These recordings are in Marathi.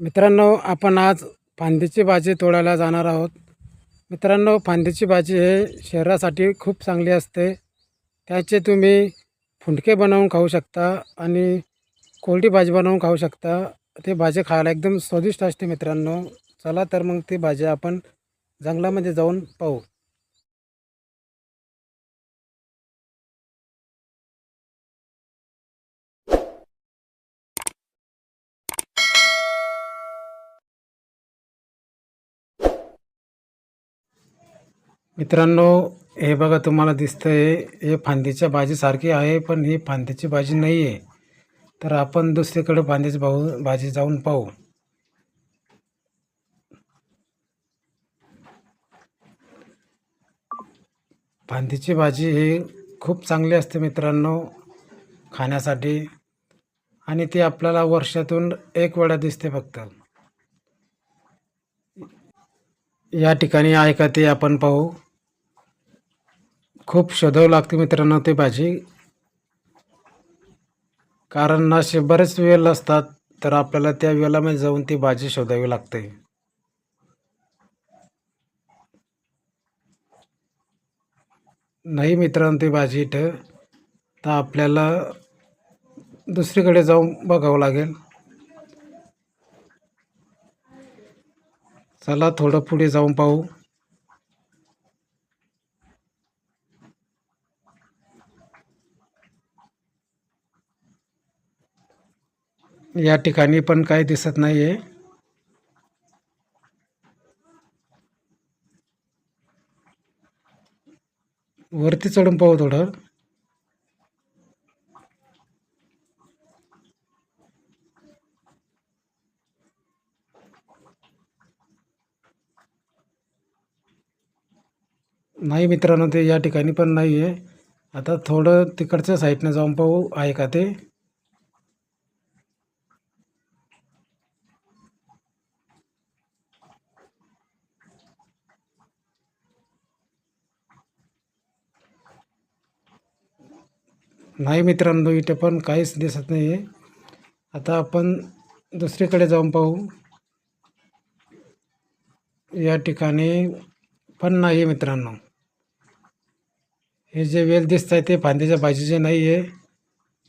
मित्रांनो आपण आज फांदीची भाजी तोडायला जाणार आहोत. मित्रांनो फांदीची भाजी हे शरीरासाठी खूप चांगली असते. त्याचे तुम्ही फुंडके बनवून खाऊ शकता आणि कोरडी भाजी बनवून खाऊ शकता. ते भाजी खायला एकदम स्वादिष्ट असते मित्रांनो. चला तर मग ती भाजी आपण जंगलामध्ये जाऊन पाहू. मित्रांनो हे बघा तुम्हाला दिसतंय हे फांदीच्या भाजीसारखी आहे पण ही फांदीची भाजी नाही आहे तर आपण दुसरीकडे फांदीची भाऊ भाजी जाऊन पाहू. फांदीची भाजी ही खूप चांगली असते मित्रांनो खाण्यासाठी. आणि ती आपल्याला वर्षातून एक वेळा दिसते फक्त. या ठिकाणी आहे का ते आपण पाहू. खूप शोधावं लागते मित्रांनो ते भाजी. कारण असे बरेच वेल असतात तर आपल्याला त्या वेलामध्ये जाऊन ती भाजी शोधावी लागते. नाही मित्रांनो ती भाजी इथं. तर आपल्याला दुसरीकडे जाऊन बघावं लागेल. चला थोडं पुढे जाऊन पाहू. या ठिकाणी पण काही दिसत नाही आहे वरती चढून पाहू थोडं. नाही मित्रांनो ते या ठिकाणी पण नाही आहे आता थोडं तिकडच्या साईडनं जाऊन पाहू आहे का ते? नाही मित्रांनो इथे पण काहीच दिसत नाही आहे आता आपण दुसरीकडे जाऊन पाहू. या ठिकाणी पण नाही मित्रांनो. हे जे वेल दिसत आहे ते फांदीच्या भाजीचे नाही आहे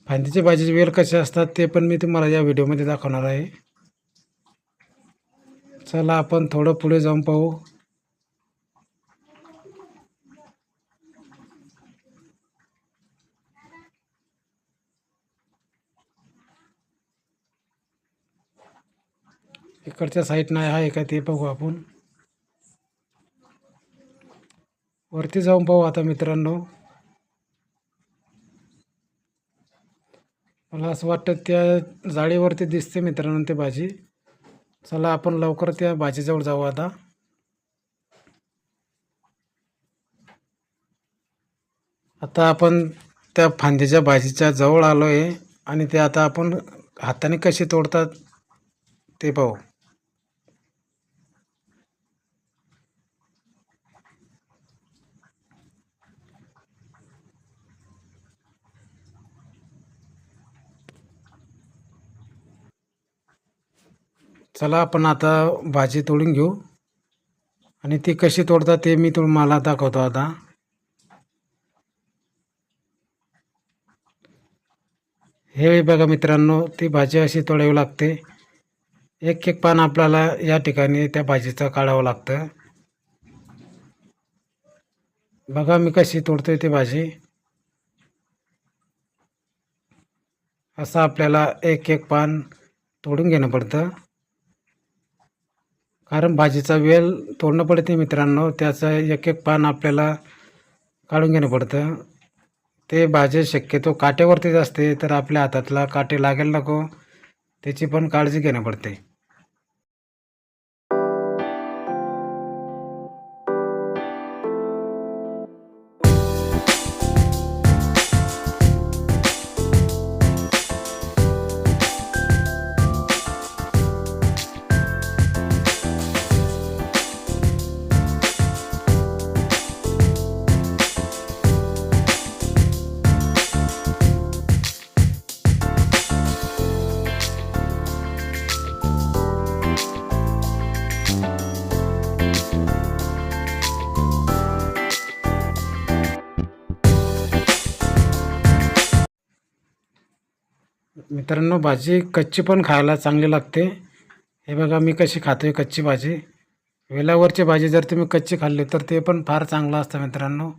फांदीच्या भाजीचे वेल कसे असतात ते पण मी तुम्हाला या व्हिडिओमध्ये दाखवणार आहे. चला आपण थोडं पुढे जाऊन पाहू. इकडच्या साईडनं आहे का ते बघू आपण. वरती जाऊन पाहू आता मित्रांनो. मला असं वाटतं त्या जाळीवरती दिसते मित्रांनो ते भाजी. चला आपण लवकर त्या भाजीजवळ जाऊ आता. आता आपण त्या फांदीच्या भाजीच्या जवळ आलो आहे आणि ते आता आपण हाताने कशी तोडतात ते पाहू. चला आपण आता भाजी तोडून घेऊ. आणि ती कशी तोडतात ते मी तुम्हाला दाखवतो आता. हे बघा मित्रांनो ती भाजी अशी तोडावी लागते. एक एक पान आपल्याला या ठिकाणी त्या भाजीचं काढावं लागतं. बघा मी कशी तोडतोय ती भाजी. असं आपल्याला एक एक पान तोडून घेणं पडतं. कारण भाजीचा वेल तोडणं पडते मित्रांनो त्याचं एक एक पान आपल्याला काढून घेणं पडतं. ते भाजी शक्यतो काट्यावरतीच असते तर आपल्या हातातला काटे लागेल नको त्याची पण काळजी घेणं पडते. मित्रांनो भाजी कच्ची पण खायला चांगली लागते. हे बघा मी कशी खातोय कच्ची भाजी. वेलावरची भाजी जर तुम्ही कच्ची खाल्ली तर ते पण फार चांगलं असतं मित्रांनो.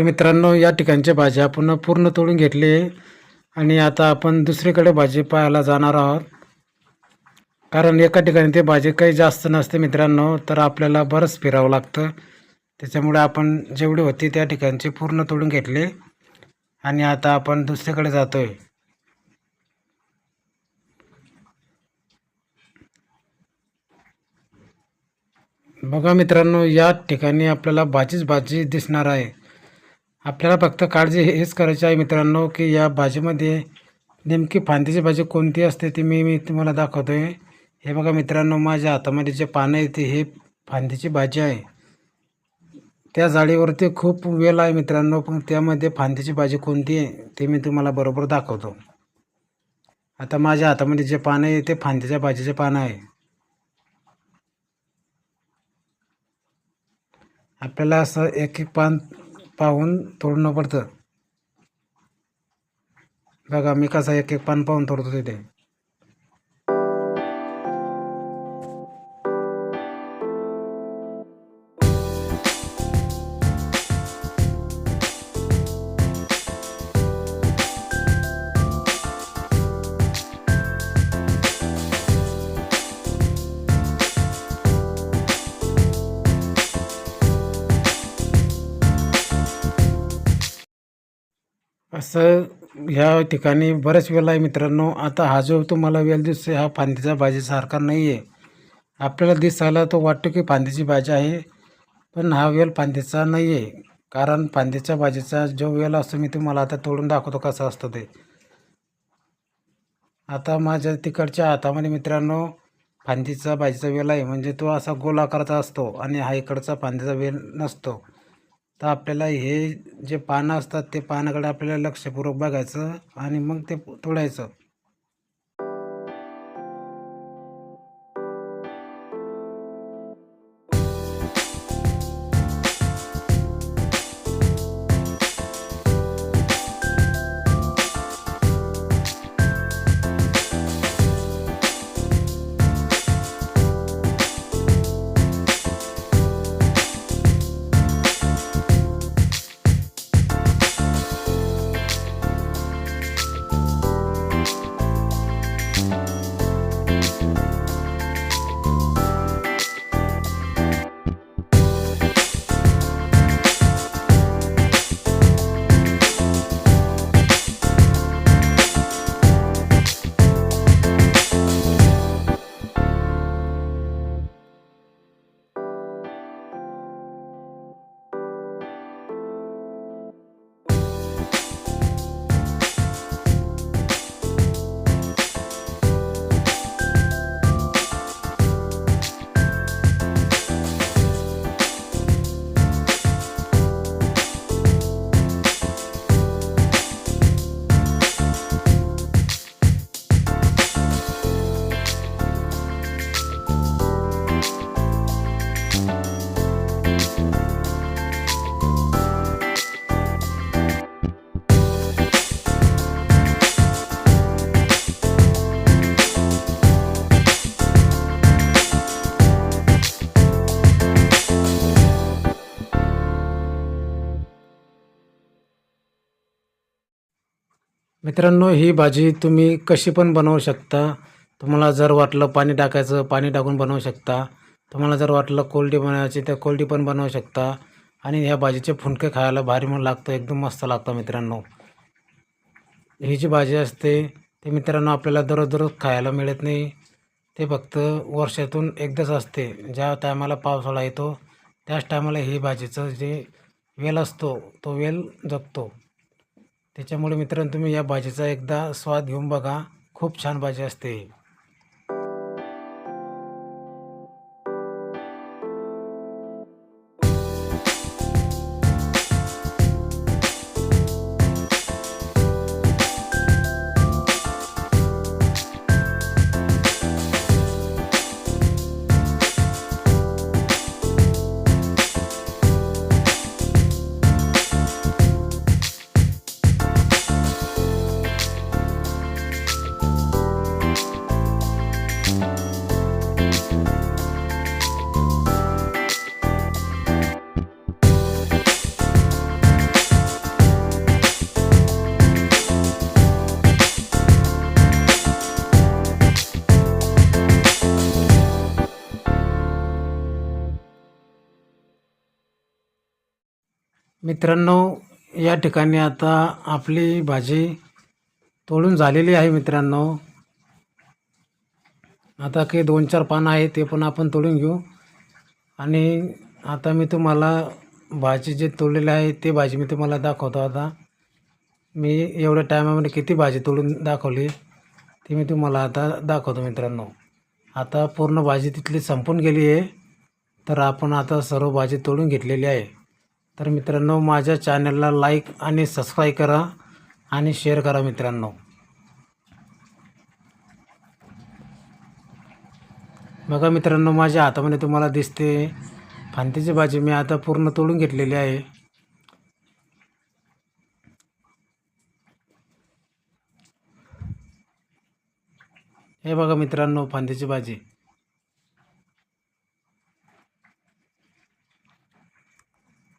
तर मित्रांनो या ठिकाणची भाजी आपण पूर्ण तोडून घेतली आणि आता आपण दुसरीकडे भाजी पाहायला जाणार आहोत. कारण एका ठिकाणी ते भाजी काही जास्त नसते मित्रांनो तर आपल्याला बरंच फिरावं लागतं. त्याच्यामुळे आपण जेवढी होती त्या ठिकाणची पूर्ण तोडून घेतले. आणि आता आपण दुसरीकडे जातो आहे बघा मित्रांनो या ठिकाणी आपल्याला भाजीच भाजी दिसणार आहे. आपल्याला फक्त काळजी हेच करायची आहे मित्रांनो की या भाजीमध्ये नेमकी फांदीची भाजी कोणती असते ती मी मी तुम्हाला दाखवतो आहे हे बघा मित्रांनो माझ्या हातामध्ये जे पानं आहे ते हे फांदीची भाजी आहे. त्या जाळीवरती खूप वेल आहे मित्रांनो पण त्यामध्ये फांदीची भाजी कोणती आहे ते मी तुम्हाला बरोबर दाखवतो. आता माझ्या हातामध्ये जे पानं आहे ते फांदीच्या भाजीचे पानं आहे. आपल्याला असं एक एक पान पाहून तोडणं पडतं. बघा मी कसा एक एक पान पाहून तोडतो तिथे. असं ह्या ठिकाणी बरेच वेळ आहे मित्रांनो. आता हा जो तुम्हाला वेल दिसतो हा फांदीचा भाजीसारखा नाही आहे आपल्याला दिसायला तो वाटतो की फांदीची भाजी आहे पण हा वेल फांदीचा नाही आहे कारण फांदीच्या भाजीचा जो वेल असतो मी तुम्हाला आता तोडून दाखवतो कसा असतो ते. आता माझ्या तिकडच्या हातामध्ये मित्रांनो फांदीचा भाजीचा वेल आहे. म्हणजे तो असा गोल आकाराचा असतो आणि हा इकडचा फांदीचा वेल नसतो. तर आपल्याला हे जे पानं असतात ते पानाकडे आपल्याला लक्षपूर्वक बघायचं आणि मग ते तोडायचं. मित्रांनो ही भाजी तुम्ही कशी पण बनवू शकता. तुम्हाला जर वाटलं पाणी टाकायचं पाणी टाकून बनवू शकता. तुम्हाला जर वाटलं कोलडी बनवायची तर कोलडी पण बनवू शकता. आणि ह्या भाजीचे फुंडके खायला भारी म्हणून लागतं एकदम मस्त लागतं मित्रांनो. ही जी भाजी असते ते मित्रांनो आपल्याला दररोज दररोज खायला मिळत नाही. ते फक्त वर्षातून एकदाच असते. ज्या टायमाला पावसाळा येतो त्याच टायमाला ही भाजीचं जे वेल असतो तो वेल जगतो. त्याच्यामुळे मित्रांनो तुम्ही या भाजीचा एकदा स्वाद घेऊन बघा. खूप छान भाजी असते. मित्रांनो या ठिकाणी आता आपली भाजी तोडून झालेली आहे मित्रांनो. आता काही दोन चार पानं आहे ते पण आपण तोडून घेऊ. आणि आता मी तुम्हाला भाजी जे तोडलेली आहे ते भाजी मी तुम्हाला दाखवतो आता. मी एवढ्या टायमामध्ये किती भाजी तोडून दाखवली ती मी तुम्हाला आता दाखवतो मित्रांनो. आता पूर्ण भाजी तिथली संपून गेली आहे तर आपण आता सर्व भाजी तोडून घेतलेली आहे. तर मित्रांनो माझ्या चॅनलला लाईक आणि सबस्क्राईब करा आणि शेअर करा मित्रांनो. बघा मित्रांनो माझ्या हातामध्ये तुम्हाला दिसते फांतीची भाजी मी आता पूर्ण तोडून घेतलेली आहे. हे बघा मित्रांनो फांदीची भाजी.